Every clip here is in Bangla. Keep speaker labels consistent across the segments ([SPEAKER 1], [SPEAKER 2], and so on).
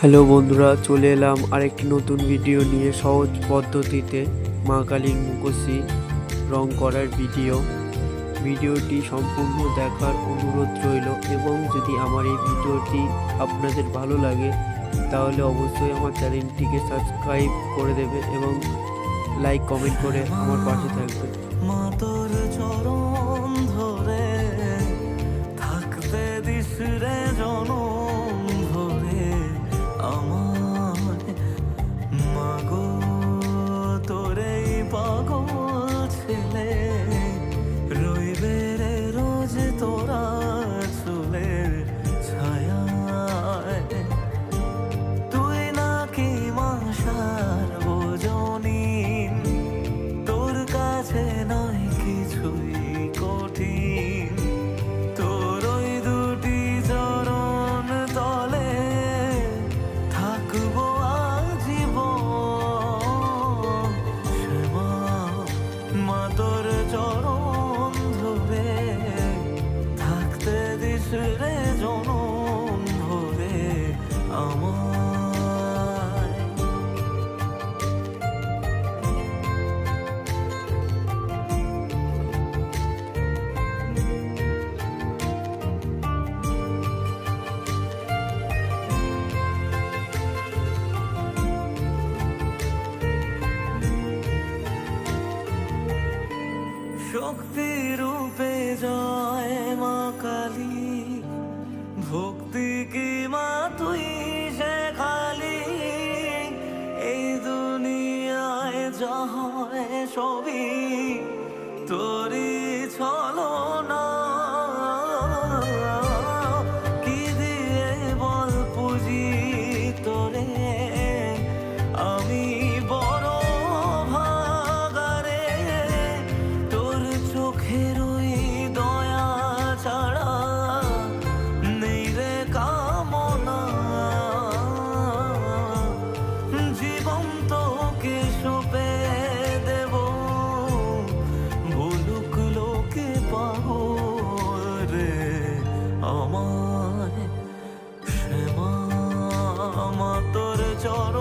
[SPEAKER 1] হ্যালো বন্ধুরা, চলে এলাম আরেকটি নতুন ভিডিও নিয়ে সহজ পদ্ধতিতে মা কালীর মুখোশি রং করার ভিডিও ভিডিওটি সম্পূর্ণ দেখার অনুরোধ রইল এবং যদি আমার এই ভিডিওটি আপনাদের ভালো লাগে, তাহলে অবশ্যই আমার চ্যানেলটিকে সাবস্ক্রাইব করে দেবে এবং লাইক কমেন্ট করে আমার পাশে থাকবে।
[SPEAKER 2] মা তোর শক্তি রূপে জয় মা কালী। ভক্তি কি মা তুই সে খালি? এই দুনিয়ায় জয় সবই তোরই ছলো আমায় শ্যামা তোর চর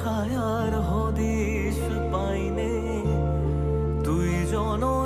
[SPEAKER 2] ছায়ার হদে